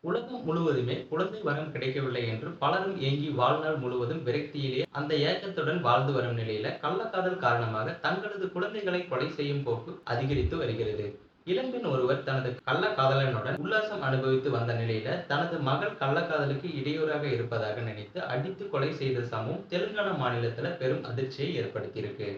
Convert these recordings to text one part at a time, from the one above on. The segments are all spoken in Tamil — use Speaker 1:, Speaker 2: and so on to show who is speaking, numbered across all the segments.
Speaker 1: உலகம் முழுவதுமே குழந்தை வரம் கிடைக்கவில்லை என்று பலரும் ஏங்கி வாழ்நாள் முழுவதும் விரக்தியிலே அந்த ஏக்கத்துடன் வாழ்ந்து வரும் நிலையில கள்ளக்காதல் காரணமாக தங்களது குழந்தைகளை கொலை செய்யும் போக்கு அதிகரித்து வருகிறது. இளம்பெண் ஒருவர் தனது கள்ளக்காதலனுடன் உல்லாசம் அனுபவித்து வந்த நிலையில தனது மகள் கள்ளக்காதலுக்கு இடையூறாக இருப்பதாக நினைத்து அடித்து கொலை செய்த சம்பவம் தெலுங்கானா மாநிலத்துல பெரும் அதிர்ச்சியை ஏற்படுத்தியிருக்கு.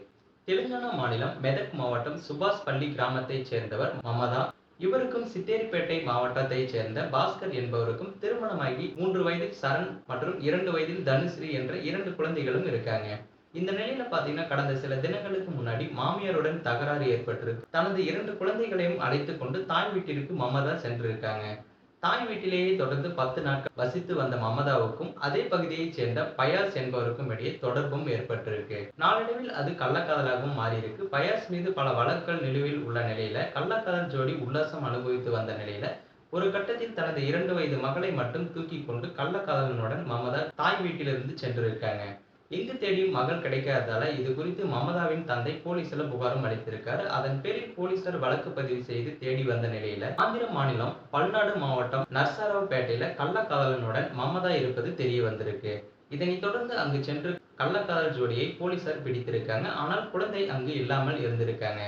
Speaker 1: தெலுங்கானா மாநிலம் மெதக் மாவட்டம் சுபாஷ் பள்ளி கிராமத்தைச் சேர்ந்தவர் மமதா. இவருக்கும் சித்தேரிப்பேட்டை மாவட்டத்தைச் சேர்ந்த பாஸ்கர் என்பவருக்கும் திருமணமாகி மூன்று வயதில் சரண் மற்றும் இரண்டு வயதில் தனுஸ்ரீ என்ற இரண்டு குழந்தைகளும் இருக்காங்க. இந்த நிலையில பாத்தீங்கன்னா கடந்த சில தினங்களுக்கு முன்னாடி மாமியாருடன் தகராறு ஏற்பட்டிருக்கு. தனது இரண்டு குழந்தைகளையும் அழைத்து கொண்டு தாய் வீட்டிற்கு மமதா சென்றிருக்காங்க. தாய் வீட்டிலேயே தொடர்ந்து பத்து நாட்கள் வசித்து வந்த மமதாவுக்கும் அதே பகுதியைச் சேர்ந்த பயாஸ் என்பவருக்கும் இடையே தொடர்பும் ஏற்பட்டிருக்கு. நாளடைவில் அது கள்ளக்காதலாகவும் மாறியிருக்கு. பயாஸ் மீது பல வழக்குகள் நிலுவையில் உள்ள நிலையில கள்ளக்காதல் ஜோடி உல்லாசம் அனுபவித்து வந்த நிலையில ஒரு கட்டத்தில் தனது இரண்டு வயது மகளை மட்டும் தூக்கி கொண்டு கள்ளக்காதலனுடன் மமதா தாய் வீட்டிலிருந்து சென்றிருக்காங்க. எங்கு தேடியும் மகள் கிடைக்காததால இது குறித்து மமதாவின் தந்தை போலீசில் புகாரும் அளித்திருக்காரு. அதன் பேரில் போலீசார் வழக்கு பதிவு செய்து தேடி வந்த நிலையில ஆந்திர மாநிலம் பல்நாடு மாவட்டம் நர்சாராவ்பேட்டையில கள்ளக்காதலனுடன் மமதா இருப்பது தெரிய வந்திருக்கு. இதனைத் தொடர்ந்து அங்கு சென்று கள்ளக்காதல் ஜோடியை போலீசார் பிடித்திருக்காங்க. ஆனால் குழந்தை அங்கு இல்லாமல் இருந்திருக்காங்க.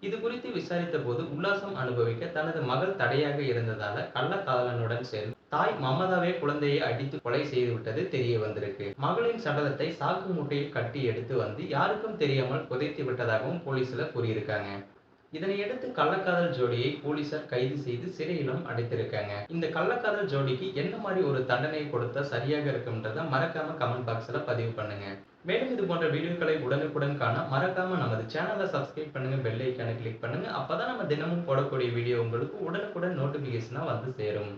Speaker 1: இது குறித்து விசாரித்த போது உல்லாசம் அனுபவிக்க தனது மகள் தடையாக இருந்ததால கள்ளக்காதலனுடன் சேர்ந்து தாய் மமதாவே குழந்தையை அடித்து கொலை செய்து விட்டது தெரிய வந்திருக்கு. மகளின் சடலத்தை சாக்கு மூட்டையில் கட்டி எடுத்து வந்து யாருக்கும் தெரியாமல் புதைத்து விட்டதாகவும் போலீஸ்ல கூறியிருக்காங்க. இதனையடுத்து கள்ளக்காதல் ஜோடியை போலீசார் கைது செய்து சிறையிலும் அடைத்திருக்காங்க. இந்த கள்ளக்காதல் ஜோடிக்கு என்ன மாதிரி ஒரு தண்டனை கொடுத்தா சரியாக இருக்கும்ன்றத மறக்காம கமெண்ட் பாக்ஸ்ல பதிவு பண்ணுங்க. மேலும் இது போன்ற வீடியோக்களை உடனுக்குடன் காண மறக்காம நமது சேனலை சப்ஸ்கிரைப் பண்ணுங்க பெல் ஐக்கானை கிளிக் பண்ணுங்க. அப்பதான் நம்ம தினமும் போடக்கூடிய வீடியோ உங்களுக்கு உடனுக்குடன் நோட்டிபிகேஷனா வந்து சேரும்.